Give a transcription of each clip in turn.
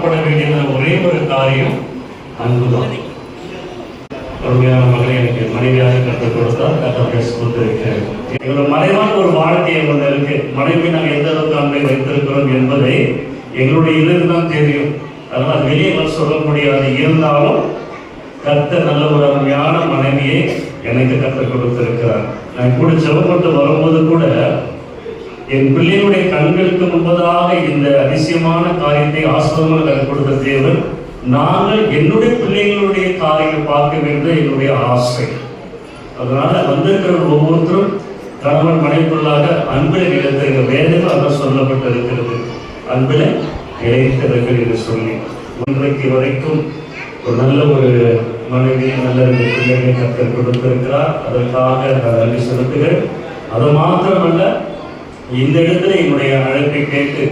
காணப்பட வேண்டியது ஒரே ஒரு காரியம் அன்புதான். அருமையான மகளை எனக்கு மனைவியாக கற்றுக் கொடுத்தால் கத்தருடைய சுமத்திருக்கிறேன் எங்களோட மறைவான ஒரு வாழ்க்கை எங்களுக்கு இருக்கு. மனைவி நாங்கள் எந்த அளவுக்கு அன்பை வைத்திருக்கிறோம் என்பதை எங்களுடைய இதில் தான் தெரியும். அதனால் வெளியே வர சொல்ல முடியாது இருந்தாலும் கத்த நல்ல ஒரு அருமையான மனைவியை எனக்கு கற்றுக் கொடுத்திருக்கிறார். நான் கூட செவப்பட்டு வரும்போது கூட என் பிள்ளை இந்த காரியத்தை ஆசிரமமாக கற்றுக் கொடுத்த தேவன் நாங்கள் என்னுடைய பிள்ளைகளுடைய காரியம் பார்க்க வேண்டும் என்னுடைய ஆசை. அதனால வந்திருக்கிற ஒவ்வொருத்தரும் கணவன் மனைவிக்குள்ளாக அன்பில் நிலைத்திருக்க வேதம் அதான் சொல்லப்பட்டிருக்கிறது. அன்பில் நிலைத்திருக்கிறது என்று சொல்லி இன்றைக்கு வரைக்கும் ஒரு நல்ல ஒரு மனைவி நல்ல ஒரு பிள்ளைகளை கற்றுக் கொடுத்திருக்கிறார். அதற்காக நான் நன்றி செலுத்துகிறேன். அது மாத்திரமல்ல இந்த இடத்துல என்னுடைய அழைப்பை கேட்டு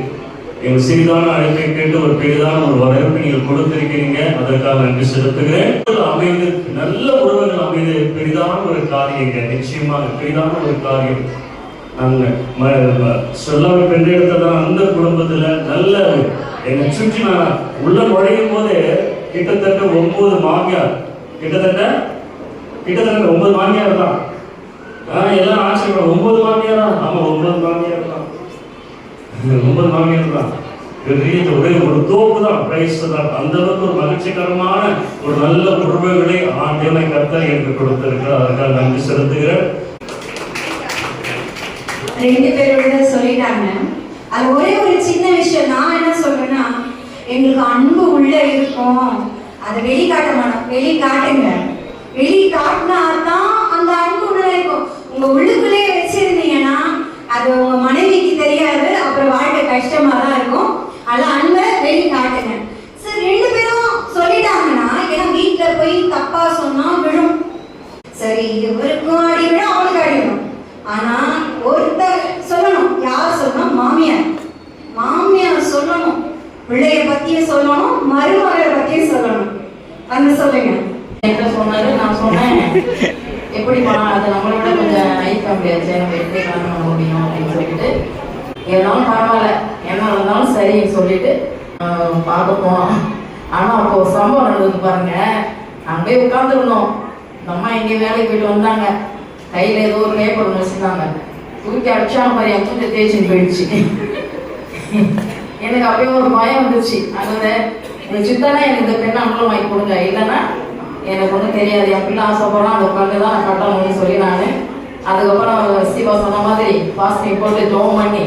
எங்கள் சிறிதான அழைப்பை கேட்டு ஒரு பெரிதான ஒரு வரவேற்பு நீங்கள் கொடுத்திருக்கிறீங்க. அதற்காக நன்றி செலுத்துகிறேன். அமைந்து நல்ல உறவுகள் அமைந்து பெரிதான ஒரு காரியங்க. நிச்சயமாக பெரிதான ஒரு காரியம். நாங்கள் சொல்லாம பெண் இடத்துல அந்த குடும்பத்தில் நல்ல என்னை சுற்றி நான் உள்ள நுழையும் போது கிட்டத்தட்ட ஒன்பது மாமியார். கிட்டத்தட்ட கிட்டத்தட்ட ஒன்பது மாமியார் தான். எல்லாம் ஆசைப்படுறேன் ஒன்பது மாமியாரா? ஆமா ஒன்பது மாமியார் தான். ஒன்பது மாமியார் தான் பெரிய ஒரே ஒரு தோப்பு தான் பிரைஸ் தான். அந்த அளவுக்கு ஒரு மகிழ்ச்சிகரமான ஒரு நல்ல உறவுகளை ஆண்டியமை கர்த்தர் எனக்கு கொடுத்திருக்கிறார். அதற்காக நன்றி செலுத்துகிறேன். ரெண்டு பேரோட சொல்லிட்டாங்க. அது ஒரே ஒரு சின்ன விஷயம். நான் என்ன சொல்றேன்னா எங்களுக்கு அன்பு உள்ள இருக்கும். அதை வெளிக்காட்ட மாட்டோம். வெளி காட்டுங்க வெளி காட்டினா தான் அந்த அன்பு உள்ள இருக்கும். உங்க உள்ளுக்குள்ளே வச்சிருந்தீங்கன்னா அது உங்க மனைவிக்கு கஷ்டமா தான் இருக்கும். அதெல்லாம் அன்பை வெளி காட்டுங்க. சரி ரெண்டு பேரும் சொல்லிட்டாங்கன்னா ஏன்னா வீட்டுல போய் தப்பா சொன்னா விழும். சரி இவருக்கும் அடி அவனுக்கு அடிவிடும் ஆனா ஒருத்தர் சொல்லணும். யார் சொல்லணும்? மாமியார். மாமியார் சொல்லணும். பிள்ளைய பத்தியும் சொல்லணும். மருமகளை பத்தியும் சொல்லணும். வந்து சொல்லுங்க. என்ன சொன்னாரு நான் சொன்னேன். எப்படி அது நம்மளோட கொஞ்சம் ஹை ஃபேமிலி நம்ம எப்படி பண்ண முடியும் அப்படின்னு சொல்லிட்டு. ஏதாலும் பரவாயில்ல. என்ன இருந்தாலும் சரின்னு சொல்லிட்டு பார்த்துப்போம். பார்க்க போனோம் அப்போ ஒரு சம்பவம் நடந்தது பாருங்க. அங்கே உட்காந்துருந்தோம் இந்த அம்மா எங்கேயும் வேலைக்கு போயிட்டு வந்தாங்க. கையில் ஏதோ ஒரு பேப்பர் ஒன்று வச்சிருந்தாங்க. தூக்கி அடிச்சாங்க மாதிரி என் மூஞ்ச தேய்ச்சின்னு போயிடுச்சு. எனக்கு அப்படியே ஒரு பயம் வந்துச்சு. அதோட எங்க சித்தானா எனக்கு இந்த பெண்ணை அம்பளம் வாங்கி கொடுங்க. இல்லைன்னா எனக்கு ஒன்றும் தெரியாது. என் பிள்ளை ஆசைப்படலாம். அந்த உட்காந்து தான் நான் கட்டணும்னு சொல்லி நான் அதுக்கப்புறம் சிவா சொன்ன மாதிரி பாஸ்டிங் போட்டு ஜோம் பண்ணி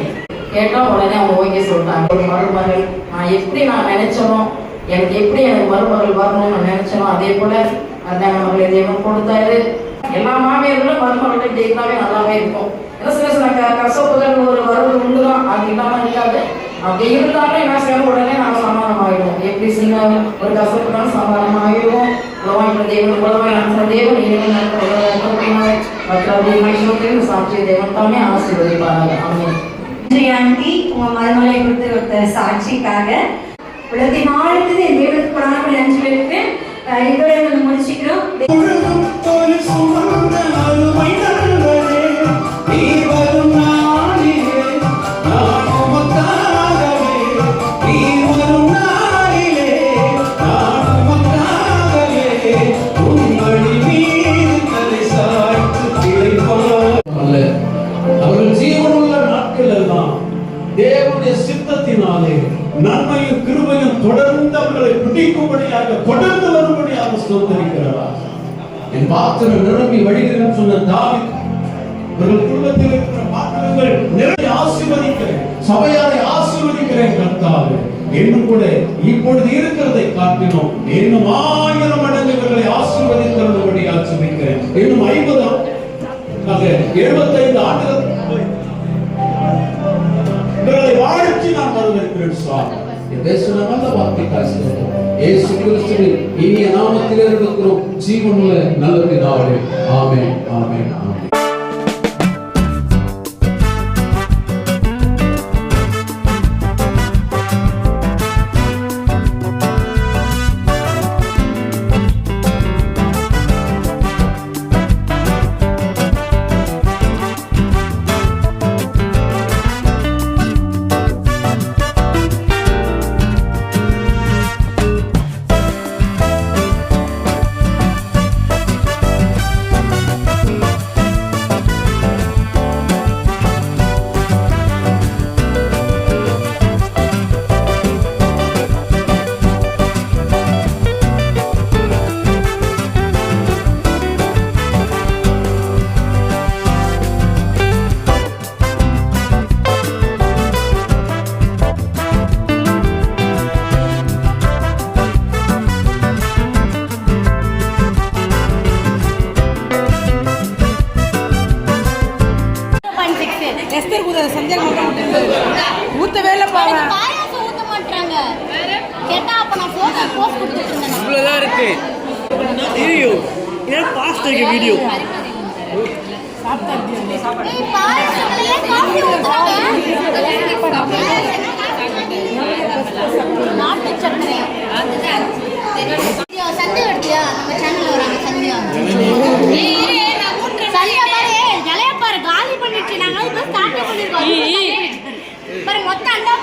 கேட்டோம் உடனே அவங்க ஓகே சொல்லிட்டாங்க. ஒரு மருமகள் நான் எப்படி நான் நினைச்சனோ எனக்கு எப்படி எனக்கு மருமகள் வரணும்னு நான் நினைச்சனோ அதே போல அந்த மகளை தேவன் கொடுத்தாரு. எல்லா மாமியார்களும் மருமகள் டெய்லாவே நல்லாவே இருக்கும். ஏன்னா சில சில கசப்புகள் ஒரு வரவு உண்டு தான் அது இல்லாம இருக்காது. அப்படி இருந்தாலும் என்ன செய்யணும்? உடனே நாங்கள் சமாதானம் ஆகிடுவோம் எப்படி சின்ன ஒரு கசப்புனாலும் சமாதானம் ஆகிடுவோம் உலகம் தேவன் உலகம் நடந்த தேவன் இறைவன் நடந்த மற்ற சாட்சிய தேவன் தாமே ஆசீர்வதிப்பார்கள் அவங்க நன்றி ஆண்டி உங்க மருமகளை கொடுத்து கொடுத்த சாட்சிக்காக. உலகத்தின் ஆழத்துக்கு என் தேவனுக்கு நன்றி வைப்பேன் அஹ் இதோட முடிச்சுக்கிறோம். பிடிக்கும்படியாக தொடர்ந்து வரும்படியாக ஸ்தோத்தரிக்கிறார் என் பாத்திரம் நிரம்பி வழிகிறேன் சொன்ன தாவித் இவர்கள் குடும்பத்தில் இருக்கிற பாத்திரங்கள் நிரம்பி ஆசீர்வதிக்கிறேன். சபையாரை ஆசீர்வதிக்கிறேன் கர்த்தாவே. இன்னும் கூட இப்பொழுது இருக்கிறதை காட்டினோம் இன்னும் ஆயிரம் மடங்கு இவர்களை ஆசீர்வதித்தரும்படி ஆசிர்வதிக்கிறேன் இன்னும் ஐம்பது எழுபத்தைந்து ஆண்டுகள். இவர்களை வாழ்த்தி நான் வரவேற்கிறேன் சுவாமி பேசுன நல்ல வார்த்தை காசுகிறோம் ஏசு கிறிஸ்துவின் இனிய நாமத்திலே இருக்கிறோம். ஜீவனுள்ள நல்ல பிதாவே ஆமென் ஆமென் ஆமென். எடுத்திருக்க வீடியோ சந்தியா எடுத்தியா? நம்ம வராங்க, சந்தியா. சந்தியா பாரு, பாரு, காலி பண்ணிட்டு நாங்க இப்ப பண்ணிருக்கோம். பாரு, மொத்த அண்டா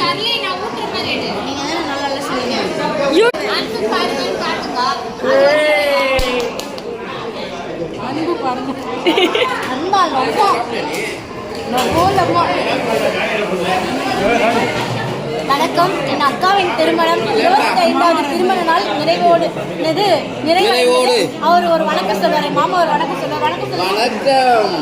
சர்லி, நான் ஊட்டுற மாதிரி நீங்க நல்லா நல்லா சொல்லுங்க. அன்பு காட்டுங்க. அன்பா லவ்வா லவ்வோ லவ்வா வணக்கம். என் அக்காவின் திருமணம் இருபத்தி ஐந்தாவது திருமண நாள் நிறைவோடு இது நிறைவோடு அவர் ஒரு வணக்கம் சொல்வார் என் மாமா ஒரு வணக்கம் சொல்வார் வணக்கம் சொல்லுவார் வணக்கம்.